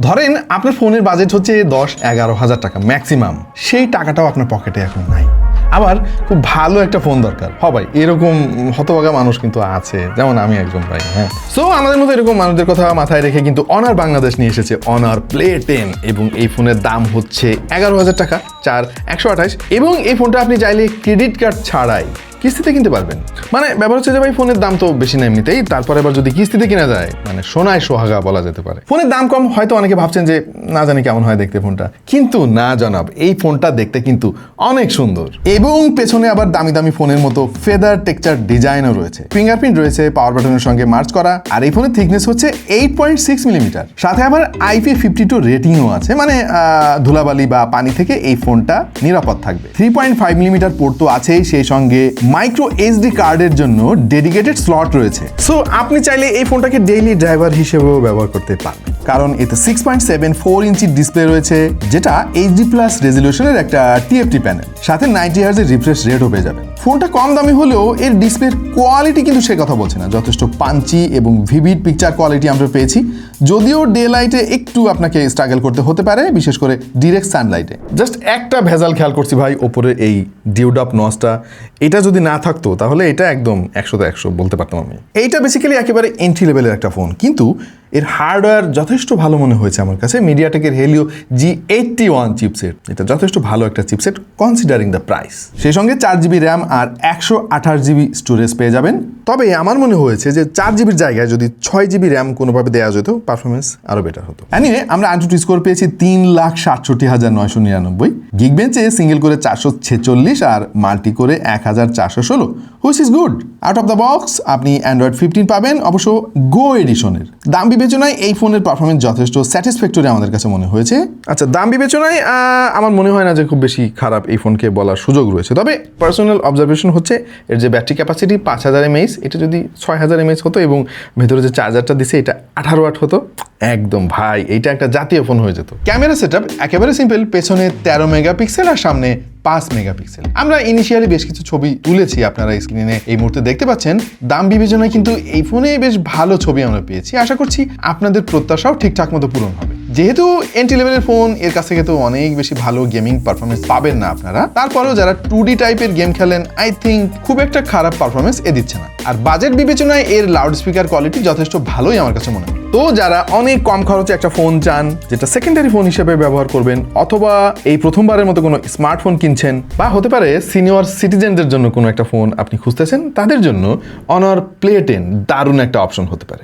ধরেন আপনার ফোনের বাজেট হচ্ছে দশ, এগারো হাজার টাকা ম্যাক্সিমাম সেই টাকাটাও আপনার পকেটে এখন নাই। আবার খুব ভালো একটা ফোন দরকার। হবাই এরকম হতভাগা মানুষ কিন্তু আছে। যেমন আমি একজন ভাই হ্যাঁ। সো আমাদের মতো এরকম মানুষদের কথা মাথায় রেখে কিন্তু অনার বাংলাদেশ নিয়ে এসেছে অনার প্লে টেন এবং এই ফোনের দাম হচ্ছে এগারো হাজার টাকা। চার, একশো আঠাশ এবং এই ফোনটা আপনি চাইলে ক্রেডিট কার্ড ছাড়াই কিস্তিতে কিনতে পারবেন। মানে ব্যাপার হচ্ছে যে ভাই, ফোনের দাম তো বেশি না এমনিতেই, তারপরে আবার যদি কিস্তিতে কিনা যায় মানে সোনায় সোহাগা বলা যেতে পারে। ফোনের দাম কম, হয়তো অনেকে ভাবছেন যে না জানি কেমন হয় দেখতে ফোনটা। কিন্তু না জনাব, এই ফোনটা দেখতে কিন্তু অনেক সুন্দর। এবং পেছনে আবার দামি দামি ফোনের মতো ফেদার টেক্সচার ডিজাইনও রয়েছে। ফিঙ্গারপ্রিন্ট রয়েছে, পাওয়ার বাটনের সঙ্গে মার্চ করা, আর এই ফোনের থিকনেস হচ্ছে এইট পয়েন্ট সিক্স মিলিমিটার। সাথে আবার আইপি ফিফটি টু রেটিংও আছে মানে ধুলাবালি বা পানি থেকে এই ফোনটা নিরাপদ থাকবে। Three point five millimetre port তো আছেই সেই সঙ্গে মাইক্রো এইচডি কার্ডের জন্য ডেডিকেটেড স্লট রয়েছে। সো আপনি চাইলে এই ফোনটাকে ডেইলি ড্রাইভার হিসেবেও ব্যবহার করতে পারবেন কারণ এতে six point seven four inch display রয়েছে যেটা এইচডি প্লাস রেজলিউশনের একটা টিএফটি প্যানেল সাথে নাইনটি হার্জের রিফ্রেশ রেটও পেয়ে যাবেন। ফোনটা কম দামি হলেও এর ডিসপ্লের কোয়ালিটি কিন্তু সে কথা বলছে না। যথেষ্ট পাঞ্চি এবং ভিভিড পিকচার কোয়ালিটি আমরা পেয়েছি। যদিও ডে লাইটে একটু আপনাকে স্ট্রাগল করতে হতে পারে, বিশেষ করে ডিরেক্ট সানলাইটে জাস্ট একটা ভেজাল খেয়াল করছি ভাই, ওপরে এই ডিউডাপ নসটা এটা যদি না থাকতো, তাহলে এটা একদম একশোতে একশো বলতে পারতাম আমি। এইটা বেসিক্যালি একেবারে এন্ট্রি লেভেলের একটা ফোন কিন্তু এর হার্ডওয়্যার যথেষ্ট ভালো মনে হয়েছে আমার কাছে। মিডিয়াটেকের Helio G eighty one chipset এটা যথেষ্ট ভালো একটা চিপসেট কনসিডারিং দ্য প্রাইস সেই সঙ্গে চার জিবি র্যাম আর একশো আঠাশ জিবি স্টোরেজ পেয়ে যাবেন। তবে আমার মনে হয়েছে যে চার জিবির জায়গায় যদি ছয় জিবি র্যাম কোনোভাবে দেওয়া যেত পারফরমেন্স আরও বেটার হতো। অ্যানিওয়ে আমরা আন্টুটি স্কোর পেয়েছি তিন লাখ সাতষট্টি হাজার নয়শো নিরানব্বই। গিগ বেঞ্চে সিঙ্গেল করে চারশো ছেচল্লিশ আর মাল্টি করে এক হাজার চারশো ষোলো। Which is good out of the box আপনি অ্যান্ড্রয়েড ফিফটিন পাবেন অবশ্য গো এডিশনের দাম বিবেচনায় এই ফোনের পারফরমেন্স যথেষ্ট স্যাটিসফ্যাক্টরি আমাদের কাছে মনে হয়েছে। আচ্ছা দাম বিবেচনায় আমার মনে হয় না যে খুব বেশি খারাপ এই ফোনকে বলার সুযোগ রয়েছে। তবে পার্সোনাল অবজারভেশন হচ্ছে এর যে ব্যাটারি ক্যাপাসিটি পাঁচ হাজার এমএইচ এটা যদি ছয় হাজার এমএইচ হতো এবং ভেতরে যে চার্জারটা দিছে এটা আঠারো ওয়াট হতো। একদম ভাই এটা একটা জাতীয় ফোন হয়ে যেত। ক্যামেরা সেট একেবারে সিম্পল পেছনে তেরো মেগাপিক্সেল আর সামনে পাঁচ মেগাপিক্সেল আমরা ইনিশিয়ালি বেশ কিছু ছবি তুলেছি আপনারা স্ক্রিনে এই মুহূর্তে দেখতে পাচ্ছেন, দাম বিবেচনায় কিন্তু এই ফোনে বেশ ভালো ছবি আমরা পেয়েছি। আশা করছি আপনাদের প্রত্যাশাও ঠিকঠাক মতো পূরণ হবে। যেহেতু এন্ট্রি লেভেলের ফোন এর কাছ থেকে তো অনেক বেশি ভালো গেমিং পারফরমেন্স পাবেন না আপনারা। তারপরেও যারা টু ডি টাইপের গেম খেলেন আই থিঙ্ক খুব একটা খারাপ পারফরমেন্স এ দিচ্ছে না। আর বাজেট বিবেচনায় এর লাউড স্পিকার কোয়ালিটি যথেষ্ট ভালোই আমার কাছে মনে হয়। তো যারা অনেক কম খরচে একটা ফোন চান, যেটা সেকেন্ডারি ফোন হিসেবে ব্যবহার করবেন, অথবা এই প্রথমবারের মতো কোনো স্মার্টফোন কিনছেন, বা হতে পারে সিনিয়র সিটিজেনদের জন্য কোনো একটা ফোন আপনি খুঁজতেছেন, তাদের জন্য অনার প্লে টেন দারুণ একটা অপশন হতে পারে।